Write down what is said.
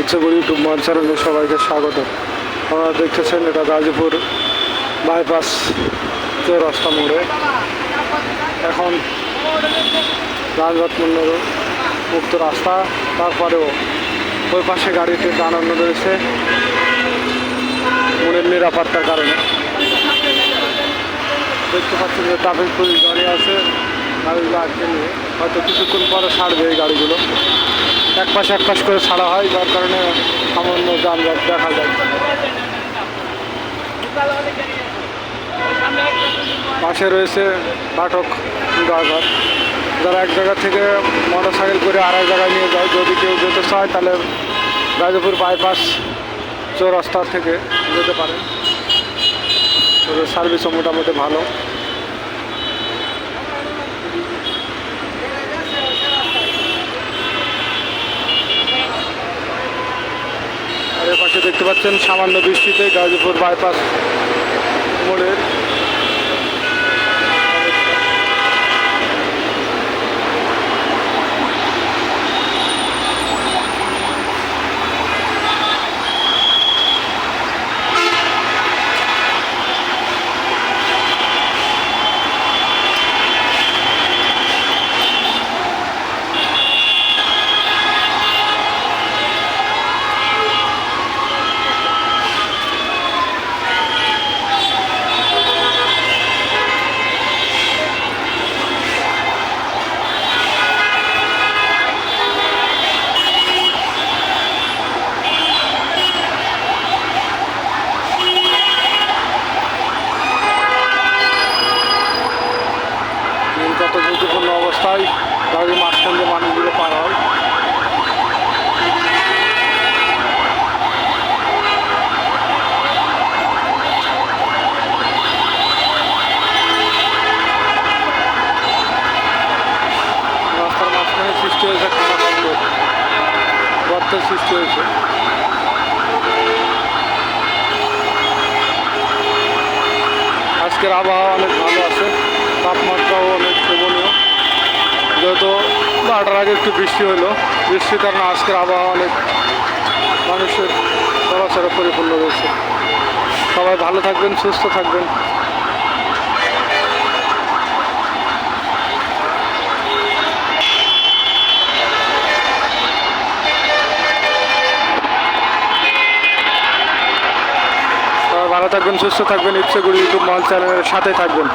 ইচ্ছাগুড়ি YouTube মঞ্চ চ্যানেলে সবাইকে স্বাগত। আপনারা দেখতেছেন এটা গাজীপুর বাইপাস চৌরাস্তা মোড়ে। এখন যানজটপূর্ণ মুক্ত রাস্তা, তারপরেও ওই পাশে গাড়িতে দাঁড়ানো রয়েছে মনের নিরাপত্তার কারণে। দেখতে পাচ্ছেন যে ট্রাফিক পুলিশ দাঁড়িয়ে আছে গাড়িগুলো আটকে নিয়ে। হয়তো কিছুক্ষণ পরে ছাড়বে এই গাড়িগুলো। এক পাশ এক পাশ করে ছাড়া হয়, যার কারণে সামান্য যানজট দেখা যায়। পাশে রয়েছে পাঠক ড্রাইভার। যারা এক জায়গা থেকে মোটর সাইকেল করে আর এক জায়গায় নিয়ে যায়, যদি কেউ যেতে চায়, তাহলে গাজীপুর বাইপাস চৌরাস্তা থেকে যেতে পারে। সার্ভিসও মোটামুটি ভালো। দেখতে পাচ্ছেন সামান্য বৃষ্টিতে গাজীপুর বাইপাস মোড়ের কত ঝুঁকিপূর্ণ অবস্থায় গাড়ির মাঝখান দিয়ে মানুষগুলো পার হয়। সৃষ্টি হয়েছে খানা গর্তের সৃষ্টি হয়েছে। আজকের আবহাওয়া অনেক ভালো আছে। তাপমাত্রাও বারোটার আগে একটু বৃষ্টি হলো। বৃষ্টির কারণে আজকের আবহাওয়া অনেক মানুষের চলাচলে পরিপূর্ণ রয়েছে। সবাই ভালো থাকবেন, সুস্থ থাকবেন। ভালো থাকবেন, সুস্থ থাকবেন। ইচ্ছেগুড়ি ইউটিউব মহল চ্যানেলের সাথে থাকবেন।